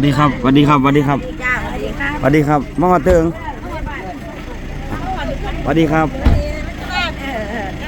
สดีครับสวัสดีครับสวัสดีครับจ้าสวัสดีครับสวัสดีครับมาเติงสวัสดีครับ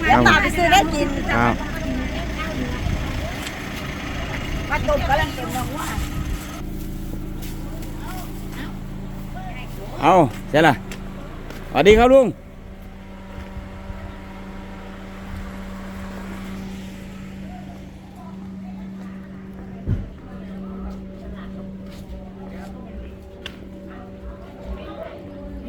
เดี๋ยวต่อไปซื้อได้กินครับวัดตุ่มกำลังเก็บดอกว่าเอาใช่ละสวัสดีครับลุง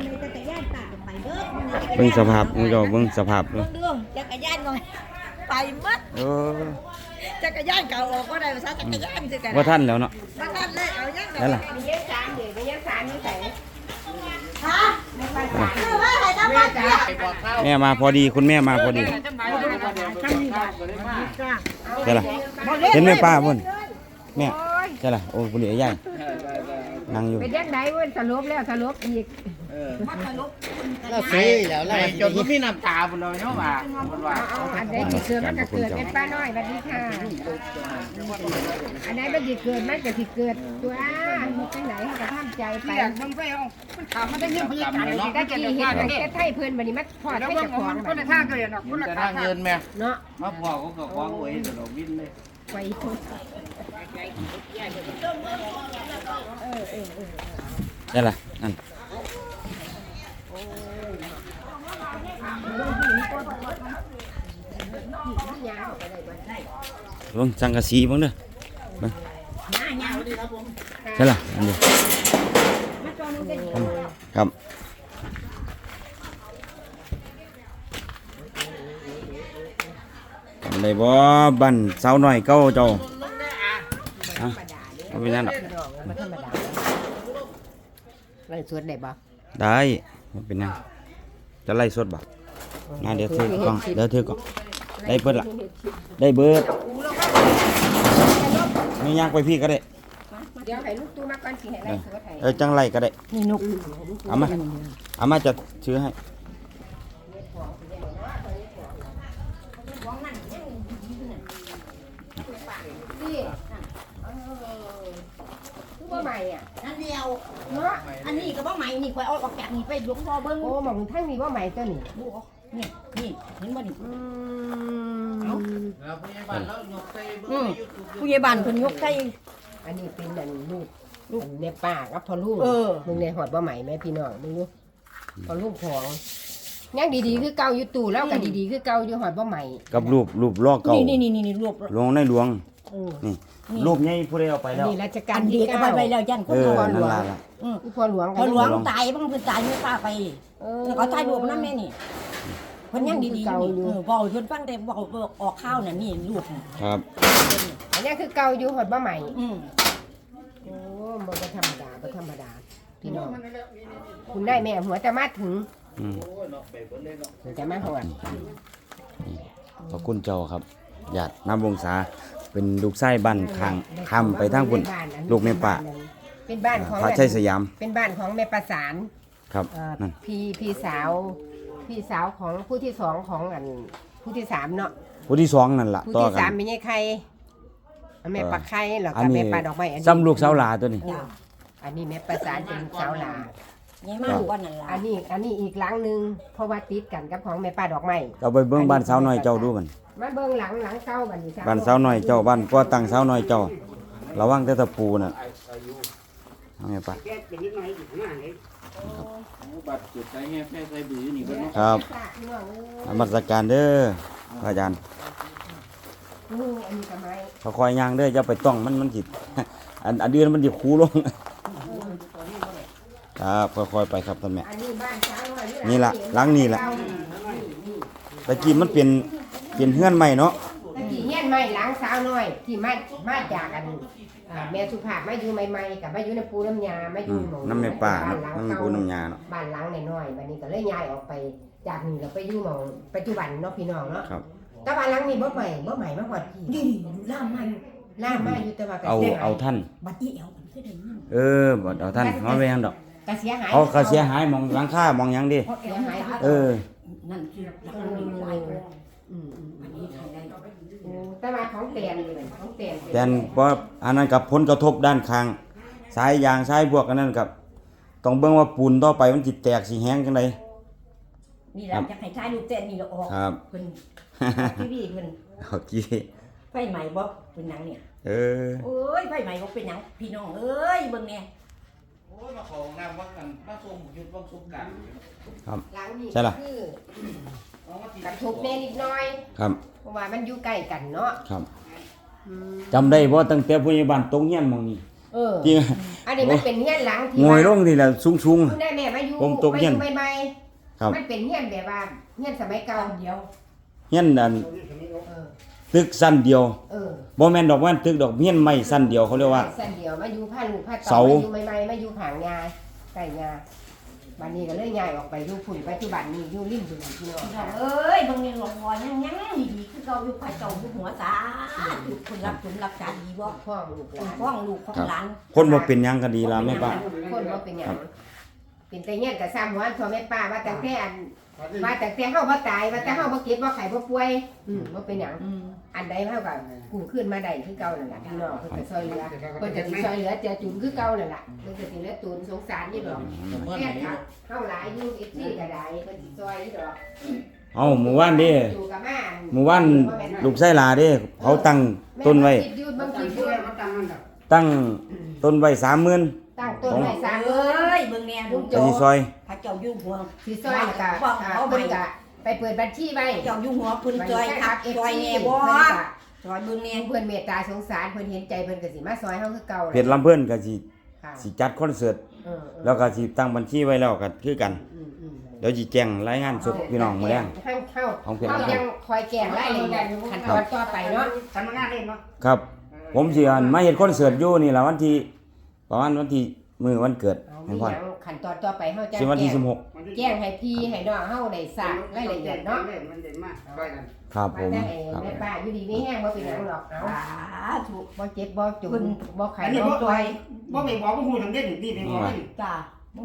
ในจักรยานตากไปเด้อมึงในจักรยาน เบิ่งสภาพมึงเจ้าเบิ่งสภาพเบิ่งดูจักรยานหน่อยไปหมัดเออจักรยานเก่าออกก็ได้ภาษาจักรยานคือกันว่าท่านแล้วเนาะมาทันเลยเอายังนั่นล่ะมีเยอะสามเดี๋ยวมีเยอะสามนี่ใส่ฮะคือว่าใครทำบ้านจ้าแม่มาพอดีคุณแม่มาพอดีใช่ละเห็นแม่ป้าพุ่นแม่ใช่ละโอ้บุหรี่ใหญ่ นั่งอยู่ เป็นยังไงเว้ยสรุปแล้วสรุปอีกเราซื้อแล้วเราจนก็มีน้ำตาบนเลยเนาะว่ามันว่าเอาอันใดที่เกิดมันก็เกิดเป็นป้าน้อยสวัสดีค่ะ อันไหนมันสิเกิดมันก็สิเกิดตัวจังไหนเขาก็ทำใจไปมึงไปเอาถามมันได้เงินพยาการเนาะตะกี้เห็นแต่แค่ไทยเพิ่นบัดนี้มันพอดแล้วให้เบิ่งเจ้าของคนละทางก็เห็นเนาะคนละจะทาทางงเงินแม่เนาะมาพ่อเขาก็ฟ้องไว้ตลอดวินเลย ไป พุ่นใช่ละนั่นเบิ่งสังกะสีเบิ่งเด้อเบิ่งใช่ละอันเดียวครับทำ ได้บ่บันสาวน้อยเก้าเจ้าฮะเอาไปนั่นหรอกบ่ธรรมดาไล่สวดได้บ่ได้ไม่เป็นหยังจะไล่สดบ่งานเดี๋ยวถือกล้องเดี๋ยวถือกล้องได้เบิดละได้เบิดไม่ยากไปพี่ก็ได้เดี๋ยวให้ลูกตู้มาก่อนสิให้ไล่สวดให้เออจังไรก็ได้ นี่นุกเอามาเอามาจะซื้อให้นี่คือบ่ใหม่อะ นั่นเดียวเนาะอันนี้ก็บ่ใหม่นี่ข่อยเอาออกจากนี่ไปหลวงพ่อเบิ่งโอ้หมองทั้งนี้บ่ใหม่ตัวนี้ดูเอานี่นี่เห็นบ่นี่ อืมเราพยาบาลเราหยกใส่อืมผู้ใหญ่บ้านเพิ่นยกใส่ อันนี้เป็นอันลูกลูกในป่ากับพอลูกเออ มึงในหอดบ่ใหม่แม่พี่น้องมึงดูพอลูกของยังดีๆคือเก่าอยู่ตู่แล้วก็ดีๆคือเก่าอยู่หอดบ่ใหม่กับรูปรูปล่อเก่านี่นี่นี่นี่รวบ หลวงในหลวงเออ นี่รูปใหญ่ผู้ใดเอาไปแล้วนี่ราชกากัรนดีที่ก็เก้าไปไปแล้วยันคเอนอพ่อหลนั่นวงล่ะล่ะ อืมพ่อหลวงพ่อหลวงหลวงตายเพิ่งเพิ่นตายไม่ป้าไปเออเขาถ่ายรูปนั่นแม่นี่เพิ่นยังดีๆอยู่นี่เออบอกเพิ่นฟังแต่บอกออกข้าวน่ะนี่รูปน่ะครับ อันนี้คือเก่าอยู่หอดบ่ใหม่ อืม โอ้บ่ธรรมดาบ่ธรรมดา พี่น้อง คุณได้แม่หัวจะมาถึงอืมหัวจะมาหอด ขอบคุณเจ้าครับญาติน้ำวงศา เป็นลูกไส้บ้านคางคำไปทางพุ่น ลูกแม่ป่า เป็นบ้านของพระชัยสยาม เป็นบ้านของแม่ประสานครับเอ่อนั่น พี่พี่สาวพี่สาวของผู้ที่สองของอันผู้ที่สามเนาะผู้ที่สองนั่นล่ะผู้ต่อที่กัสามนไม่ใช่ใครแม่ปักไข่แล้วอัก็นแม่นี้ปลาดอกไม้อันนี้ซ้ำลูกสาวหลาตัวนี้เอออันนี้แม่ประสานเป็นลูกสาวหลายังมาลูกวันนั้นล่ะอันนี้อันนี้อีกหลังหนึ่งเพราะว่าติดกันกับของแม่ป้าดอกไม้เราไปเบิ่งบ้านสาวน้อยเจ้าดูมัน มาเบิ่งหลังหลังเก้าบัดนี้บ้านสาวน้อยเจ้าบ้านก็ตั้งสาวน้อยเจ้า ระวังแต่ตะปูน่ะเอาไงปะบัตรจุดใจเงี้ยแม่ใส่บือนี่เพิ่นเนาะครับพี่น้องเอ้ยนมัสการเด้อพระอาจารย์นี่อันนี้ทำไมเขาคอยย่างเด้ออย่าไปต้องมันมันจิตอันอันเดือนมันจิคูลงครับค่อยๆไปครับท่านแม่อันนี้บ้านช้างน้อยนี่ล่ะหลังนี่ล่ะตะกี้มันเป็น เป็นเฮือนใหม่เนาะตะกี้เฮียนใหม่หลังสาวน้อย ที่มามาจากอันอ่าแม่สุภาพมาอยู่ใหม่ๆกับมาอยู่ในปูน้ำยามาออืยู่มหม้องน้ำแม่ป่าบ้เนาะหลังน้ำแม่เก่าปูน้ำยาเนาะบ้านหลังน้อยๆบัดนี้ก็เลยย้ายออกไป จากนี่เราไปอยู่หม้องปัจจุบันเนาะพี่น้องเนาะครับ แต่ว่าหลังนี้บ่ใหม่บ่ใหม่มาฮอดพี่นี่ล่ามมาอยู่ล่ามมาอยู่แต่ว่าก็เอาเสียหายเอาท่าน บัดนี้เอามันคือได้ยินเออบ่เอาท่านเอาไปยังดอกก็เสียหายเขาก็เสียหายหมองหลังคามองหยังดิเพราะเอวหายเออ นั่นคือลักษณะนี้หลายคนอืมอืม อันนี้ทำได้ โอ้ แต่ว่าของแตนนี่แหละของแตนแต่นเพราะอันนั้นกับผลกระทบด้านข้างสายยางสายพวกอันนั้นครับต้องเบิ่งว่าปูนต่อไปมันสิแตกสิแห้งจังได นี่แหละจะให้ทายลูกเต้นนี่ละออกครับ เพิ่นทีวีเพิ่นโอเคไฟใหม่บ่เป็นหยังเนี่ยเออ โอ้ยไฟใหม่บ่เป็นหยังพี่น้องเอ้ยเบิ่งแน่โอ้ยมาของน้ำว่ากันมาส่งยุดว่าสุกกันหลังนี้ใช่ล่ะ คือเอามาที่กระทบแน่นิดหน่อย ครับเพราะว่ามันอยู่ใกล้กันเนาะครับจำได้บ่ตั้งแต่ผู้ใหญ่บ้านตรงเฮียนหมองนี้เออจริงอันนี้มันเป็นเฮียนหลังที่งวยลงนี่แหละสูงคุณได้แม่มาอยู่ผมตกเฮียนมาอยู่ใหม่ครับ ๆมันเป็นเฮียนแบบว่าเฮียนสมัยเก่าเดียวๆเฮียนอันเออ ตึกสั้นเดียวเออบ่แม่นดอกแม่นตึกดอกเฮียนไม้สั้นเดียวเขาเรียกว่า สั้นเดียวมาอยู่ผ้าลูกผ้าเสา เตามาอยู่ใหม่ๆมาอยู่ผางงาใกล้งาบัดนี้ก็เลยย้ายออกไปอยู่ฝุ่นปัจจุบันนี้อยู่ริมบึงพี่น้องพี่น้องเอ้ยเบิ่งนี่หลวงพ่อยังยังดีๆคือเก่าอยู่ภายเจ้าอยู่หัวสาธุคนรับผลรับการดีบ่พ่อลูกหลานฟ้องลูกของหลานคนบ่เป็นหยังก็ดีล่ะแม่ป้า คนว่าเป็นหยังเป็นแต่เงี้ยนกับซ้ำวันพ่อแม่ป้าว่าแต่แต่อัน ว่าแต่แต่เฮาบ่ตายว่าแต่เฮาบ่เก็บบ่ไข้บ่ป่วย อืมบ่เป็นหยังอืม อันใดเฮาก็กู้ขึ้นมาได้คือเก่านั่นล่ะพี่น้องเพิ่นก็ซอยเหลือเพิ่นก็สิซอยเหลือเจ้าจุนคือเก่านั่นล่ะเพิ่นก็สิเหลือตูนสงสารอยู่ดอกเมื่อแค่ไหร่ค่ะเฮาหลายอยู่ FC ก็ได้เพิ่นสิซอยอยู่ดอกเอ้าหมู่บ้านเด้อยู่กับแม่หมู่บ้านลูกไส้หลาเด้เขาตั้งต้นไว้ แม่คิดอยู่บางทีเพิ่น ตั้งต้นไว้30,000 ตั้งต้นไว้สร้างเอ้เอ้ยยเบิ่งแน่ลูกก็สิซอย พระเจ้าอยู่หัว สิซอยแล้วก็บอกอ่าเอาไปเพิ่นก็ไปเปิดบัญชีไว้เจ้าอยู่หัวเพิ่นจอยครับจอยแน่บ่เพิ่นก็จอยเบิ่งแน่เพื่อนเมตตาสงสารเพื่อนเห็นใจเพื่อนก็สิมาซอยเฮาคือเก่าเพจลำเพิ่นก็สิค่ะสิจัดคอนเสิร์ตเออเออแล้วก็สิตั้งบัญชีไว้แล้วก็คือกัน อืมอืมเดี๋ยวสิแจ้งรายงานสดพี่น้องมื้อแลงเข้าเข้าของเพจเข้าลำเพิ่ยันงคอยแก้งรายละเอียดขั้นตอนต่อไปเนาะทำงานเล่นเนาะครับ ผมสิอันมาเฮ็ดคอนเสิร์ตอยู่นี่ล่ะวันที่ ประมาณวันที่มื้อวันเกิดเอาขอมีงหพ่อยังขั้นตอนต่อไปเฮาจะสิวันที่แจ้ง16แจ้งให้พี่ให้น้องเฮาได้ทราบรายละเอียดเนาะมันเด่นมากช่วยกันครับผมว่าแต่ครับแม่ป้าอยู่ดีมีแห้งบ่เป็นหยังหรอกเอาสาธุบ่เจ็บบ่จุกเพิ่นบ่ไข้อันนี้บ่บ่ป่วยบ่ไปบอกว่าหูทำเด่นดีไปบอกให้จ้า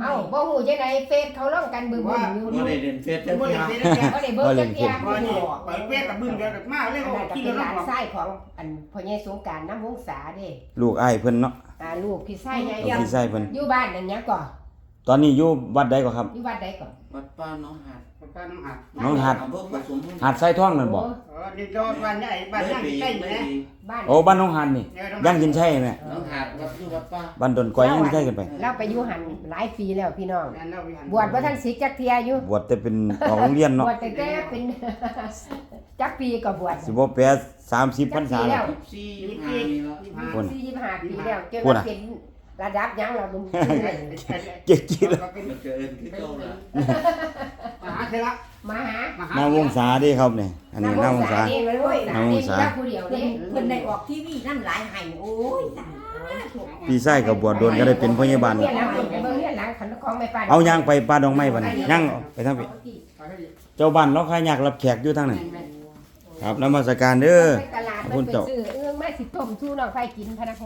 เอ้าบ่ฮู้จังไดเฟซเขาลงกันบึ้มๆอยู่บ่ได้เรียนเฟซจังบ่ซี่ได้ครับเด่นบ่ได้เบิ่งจักเที่ยบ่นี่ไปเว้กับบึ้งเดียวกับมาเลยอันว่านั้นก็ขี่เป็นรหถลานบอกชายของอันพ่อใหญ่สงกรารน้ำวงศาเด้ลูกอ้ายเพิ่นเนาะ อ่าลูกพี่ชายใหญ่ลูกพี่ชายเพิ่นอยู่บ้านนั่นหยังก่อตอนนี้อยู่วัดใดก็ครับ อยู่วัดใดก่อนวัดป้าน้องหาดป้าน้องหัดน้องหัดอำเภอปทุมหาดทรายทองนั่นบ่เออนี่ยอดบ้านใหญ่บ้านใหญ่ใกล้นี่นะบ้านโอ้บ้านน้องหาดนี่ย่างกินใช่แม่น้องหาดวัดอยู่วัดป้าบ้านดอนกอยย่างกินใช่กันไป เราไปอยู่หันหลายปีแล้วพี่น้อง นั่นเราไปหันบวชว่าท่านศิษย์จักเทียอยู่บวชแต่เป็นออกโรงเรียนบเนาะวชแต่แต่เป็น จักปีก็บวชสิบ่แปด 30พรรษาแล้ว14 25นี่ละคนสี่สิบห้าปีแล้วจนพูดว่าอะเป็นระดับหยังเราบุญเจ๊กี้แล้วมันเกินคือเก่าละมหาเถระมาหามาหาหน้าวงศาเด้ครับนี่อันนี้หน้าวงศา เองเลยเว้ยนางวงศา เจ้าผู้เดียวเพิ่เด้นเพิ่นได้ออกทีวีนั่นหลายให้โอ้ยสาธุพี่ชายก็บวชโดนก็ได้เป็นพยาบาล เนี่ยหลังเบิ่งเนี่ยหลังขันของไม่ป้าเอาย่างไปป่าดองไม้บัดนี้ย่างไปทางพี่เจ้าบ้านเราขายยากรับแขกอยู่ทางนั้น ครับนมัสการเด้อ ไปตลาดคุมันณไปเจ้า ซื้อเอื้องมาสิต้มชูน้องไฟกินพะนะโค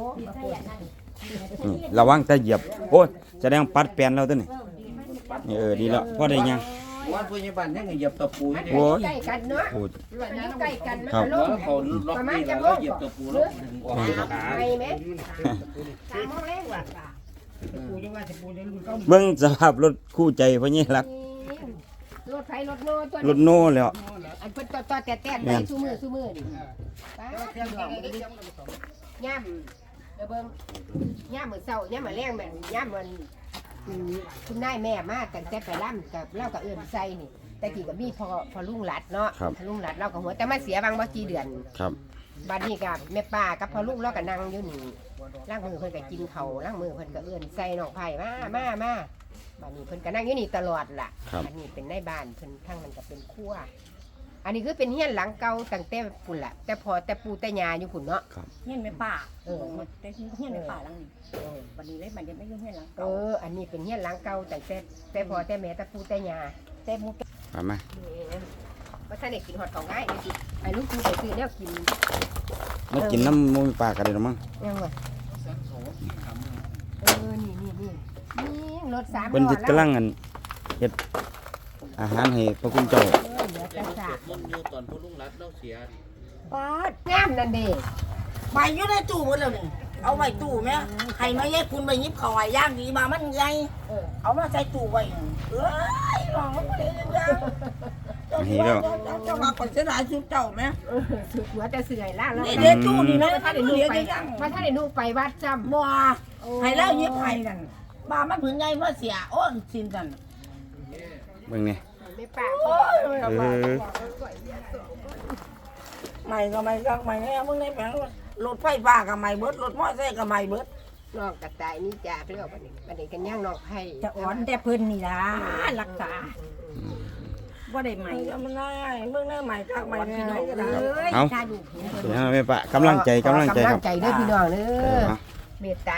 อืมระวังแต่เหยียบ โอ้ยแสดงปัดแปลนแล้วตัวนี้นี่เออดีแล้วพอได้ยัง วัดผู้ใหญ่บ้านยังเหยียบตะปูอยู่เด้โอ้ย ใกล้กันเนาะโอ้ยมันอยู่ใกล้กันมันครับก็ลแล้วงเขาล็อกนี่แล้วเหยียบตะปูแล้วดึงออกขาไปไหมสามโมงแรงว่ะปูจะว่าจะปูจะรุ่นเก่าเบิ่งสภาพรถคู่ใจพ่อนี่รัก รถไฟรถโน่ตัวรถโน่แล้ว อันเพิ่นต่อต่อแต่แต่แม่ไปนสู้มือสู้มือนี่ป้าดดอกมันย่ำเดี๋ยวเบิ่งย่ำมื้อเช้าย่ำมื้อแรงแม่นย่ำมันอืมคุณนายแม่มาตั้งแต่ไปล่ำกับเล่ากับเอื้อนใส่นี่แต่กี้ก็มีพอพอลุงหลัดเนาะครับพอลุงหลัดเราก็หัวแต่มาเสียบางบ่กี่เดือน ครับ บัดนี้กับแม่ป้ากับพ่อลูกเราก็นั่งอยู่นี่ล้างมือเพิ่นก็กินเขาวล้างมือเพิ่นก็เอื้อนใส่น้องไผ่มามามา บัดนี้เพิ่นก็นั่งอยู่นี่ตลอดล่ะครับ อันนี้เป็นในบ้านเพิ่นทั้งมันก็เป็นครัว อันนี้คือเป็นเฮียนหลังเก่าตั้งแต่ปุ่นล่ะ แต่พอแต่ปู่แต่ย่าอยู่ปุ่นเนาะ เฮียนแม่ป่าเออ แต่เฮียนแม่ป่าหลังนี้เออบัดนี้เลยบัดนี้ไม่อยู่เฮียนหลังเอเก่าอ อันนี้เป็นเฮียนหลังเก่าตั้งแต่แต่พอแต่แม่แต่ปู่แต่ย่าแต่หมู่ไปมาว่าท่านได้กินหอดของง่ายนี่สิไอ้ลูกกูไปซื้อแนวกินมากินน้ำมูมีปลากันได้หรือมั้งยังวะเออ นี่นี่นี่ นี่รถสามเพิ่นล้อสิแล้วกำลังอันเฮ็ดอาหารให้พระคุณเจ้าเออเหลือแต่สากมันอยู่ตอนผู้ลุงรัดเราเสียป้าดงามนั่นเด้ไปอยู่ในตู้หมดแล้วนี่เอาไว้ตู้แม่ให้มาแยกคุณไปหยิบเขาไว้ย่างดีมามันไงเออเอามาใส่ตู้ไว้เอ้ยน้องมันบ่ได้ยังยังเจ้าที่ว่าเจ้าเจ้ามาก่อนเสียดายชุดเจ้าแม่เออสุดหัวแต่เสื่อยล่างแล้วนี่เด้ตู้นี่แม่มาถ้าท่านได้ได้ลูนุ่กงไปไปยังมาท่านได้นุ่งไปวัดจำบ่ให้แล้วหยิบให้นั่น บ้ามันผืนใหญ่มาเสียโอ้ยสินนั่นเบิ่งนี่ไม่ป้าโอ้ยเออใหม่ก็ใหม่ก็ใหม่แน่มึงในแผงรถไฟฟ้าก็ใหม่เบิดรถมอเตอร์ไซค์ก็ใหม่เบิดน้องกระต่ายนี่จากเรื่องบัดนี้บัดนี้กันย่างน้องให้จะอ่อนแต่เพิ่นนี่ล่ะรักษาบ่ได้ใหม่มันง่ายมึงได้ใหม่ทักใหม่พี่น้องก็ได้เอ้ยเอาถ้าดูเห็นเพิ่นเดี๋ยวให้แม่ปะกำลังใจกำลังใจกำคลัรับงใจเด้อพี่น้องเด้เอออเอาเมตตา